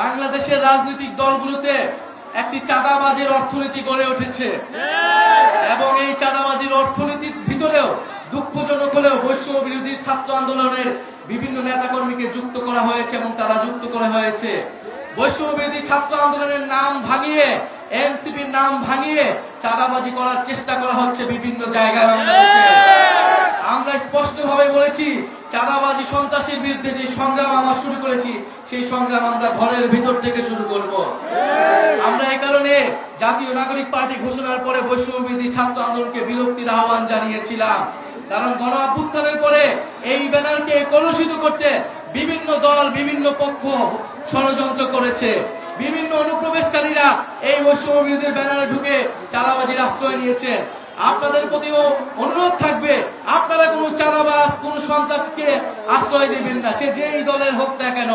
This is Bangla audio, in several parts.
বাংলাদেশের রাজনৈতিক দলগুলোতে একটি চাঁদাবাজির অর্থনীতি গড়ে উঠেছে। এবং এই চাঁদাবাজির অর্থনীতির ভিতরেও দুঃখজনক হলেও বৈষম্য বিরোধী ছাত্র আন্দোলনের বিভিন্ন নেতাকর্মীকে যুক্ত করা হয়েছে এবং তারা যুক্ত করা হয়েছে। বৈষম্য বিরোধী ছাত্র আন্দোলনের নাম ভাঙিয়ে, এনসিপির নাম ভাঙিয়ে চাঁদাবাজি করার চেষ্টা করা হচ্ছে বিভিন্ন জায়গায়। স্পষ্টভাবে বলেছি, চাঁদাবাজি সন্ত্রাসীর বিরুদ্ধে যে সংগ্রাম আমরা শুরু করেছি, সেই সংগ্রাম আমরা ঘরের ভিতর থেকে শুরু করব। আমরা এই কারণে জাতীয় নাগরিক পার্টি ঘোষণার পরে বৈষম্য বিরোধী ছাত্র আন্দোলনকে বিরক্তির আহ্বান জানিয়েছিলাম। কারণ গণ অভ্যুত্থানের পরে এই ব্যানারকে কলুষিত করতে বিভিন্ন দল, বিভিন্ন পক্ষ ষড়যন্ত্র করেছে। বিভিন্ন অনুপ্রবেশকারীরা এই বৈষম্য বিরোধীর ব্যানারে ঢুকে চাঁদাবাজির আশ্রয় নিয়েছেন আপনাদের প্রতিও অনুরোধ থাকবে আপনারা কোন চাঁদাবাজ কোন সন্ত্রাসকে আশ্রয় দিবেন না। সে যেই দলের হোক না কেন,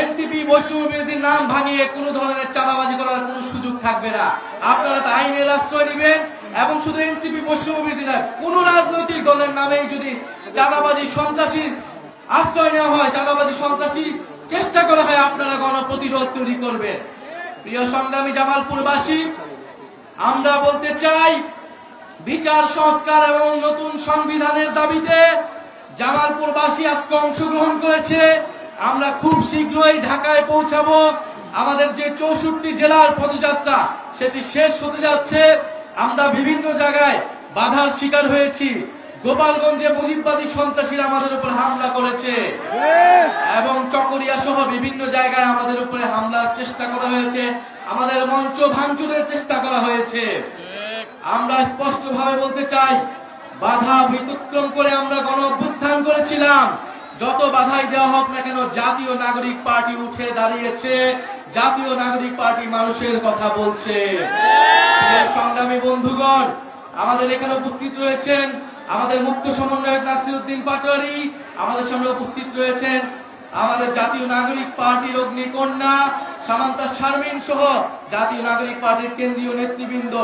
এনসিপি বৈষম্য বিরোধীর নাম ভাঙিয়ে কোন ধরনের চাঁদাবাজি করার কোনো সুযোগ থাকবে না। আপনারা তো আইনের আশ্রয় নেবেন এবং শুধু এনসিপি বৈষম্য বিরোধী নয় কোন রাজনৈতিক দলের নামেই যদি চাঁদাবাজি সন্ত্রাসীর আশ্রয় নেওয়া হয়, চাঁদাবাজি সন্ত্রাসী চেষ্টা করা হয়, আপনারা গণপ্রতিরোধ তৈরি করবেন। প্রিয় সংগ্রামী জামালপুরবাসী, আমরা বলতে চাই, বিচার, সংস্কার এবং নতুন সংবিধানের দাবিতে জামালপুরবাসী আজকে অংশগ্রহণ করেছে। আমরা খুব শীঘ্রই ঢাকায় পৌঁছাবো। আমাদের যে চৌষট্টি জেলার পদযাত্রা, সেটি শেষ হতে যাচ্ছে। আমরা বিভিন্ন জায়গায় বাধার শিকার হয়েছি। গোপালগঞ্জে মুজিববাদী সন্ত্রাসীরা আমাদের উপর হামলা করেছে। এবং চকরিয়া সহ বিভিন্ন জায়গায় আমাদের উপরে হামলার চেষ্টা করা হয়েছে। আমাদের মঞ্চ ভাঙচুরের চেষ্টা করা হয়েছে। আমরা স্পষ্ট ভাবে বলতে চাই, বাধা ব্যতিক্রম করে আমরা গণ করেছিলাম। যত বাধাই দেওয়া হোক না কেন, জাতীয় নাগরিক পার্টি উঠে দাঁড়িয়েছে। জাতীয় নাগরিক পার্টি মানুষের কথা বলছে। সংগ্রামী বন্ধুগণ, আমাদের এখানে উপস্থিত রয়েছেন আমাদের মুখ্য সমন্বয়ক নাসির উদ্দিন পাটোয়ারি, আমাদের সামনে উপস্থিত রয়েছেন আমাদের জাতীয় নাগরিক পার্টির অগ্নিকন্যা সামান্তা শারমিন সহ জাতীয় নাগরিক পার্টির কেন্দ্রীয় নেতৃবৃন্দ।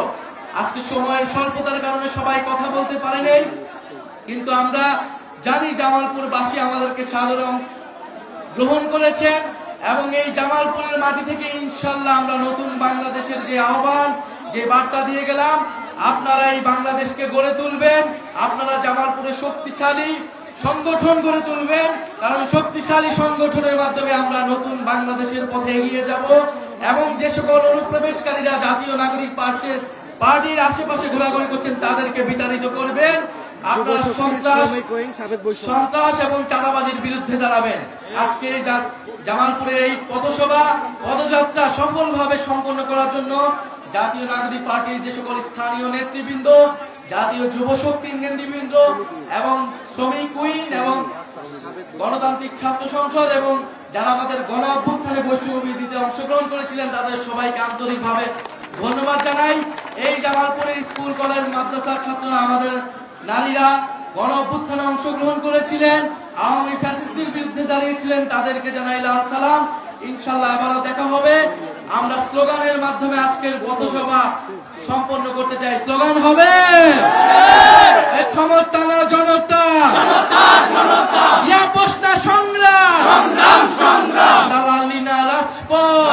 আজকে সময়ের স্বল্পতার কারণে সবাই কথা বলতে পারেনি কিন্তু আমরা জানি জামালপুরবাসী আমাদেরকে সাদরে অং- গ্রহণ করেছেন এবং এই জামালপুরের মাটি থেকে ইনশাল্লাহ আমরা নতুন বাংলাদেশের যে আহ্বান, যে বার্তা দিয়ে গেলাম, আপনারা এই বাংলাদেশকে গড়ে তুলবেন, আপনারা জামালপুরে শক্তিশালী সংগঠন গড়ে তুলবেন, কারণ শক্তিশালী সংগঠনের মাধ্যমে আমরা নতুন বাংলাদেশের পথে এগিয়ে যাব এবং যে সকল অনুপ্রবেশকারীরা জাতীয় নাগরিক পার্টির পার্টির আশেপাশে ঘোরাঘুরি করছেন, তাদেরকে বিতাড়িত করবেন। সন্ত্রাস এবং চাঁদাবাজির বিরুদ্ধে দাঁড়াবেন। আজকে জামালপুরের এই পদযাত্রা সফলভাবে সম্পন্ন করার জন্য জাতীয় নাগরিক পার্টির যে সকল স্থানীয় নেতৃবৃন্দ জাতীয় যুব শক্তির নেতৃবৃন্দ এবং শ্রমিক কুইন এবং গণতান্ত্রিক ছাত্র সংসদ এবং যারা আমাদের গণ অভ্যুত্থানে বিরোধীতে অংশগ্রহণ করেছিলেন তাদের সবাইকে আন্তরিকভাবে ধন্যবাদ জানাই। এই জামালপুরের স্কুল কলেজ মাদ্রাসার ছাত্ররা আমাদের নারীরা গণ অভ্যুত্থানে অংশগ্রহণ করেছিলেন আওয়ামী ফ্যাসিস্টের বিরুদ্ধে দাঁড়িয়েছিলেন তাদেরকে জানাই লাল সালাম। ইনশাল্লাহ আবারও দেখা হবে। আমরা স্লোগানের মাধ্যমে আজকের পথসভা সম্পন্ন করতে চাই। স্লোগান হবে এ ক্ষমতা না জনতা সংগ্রাম দালালি না রাজপথ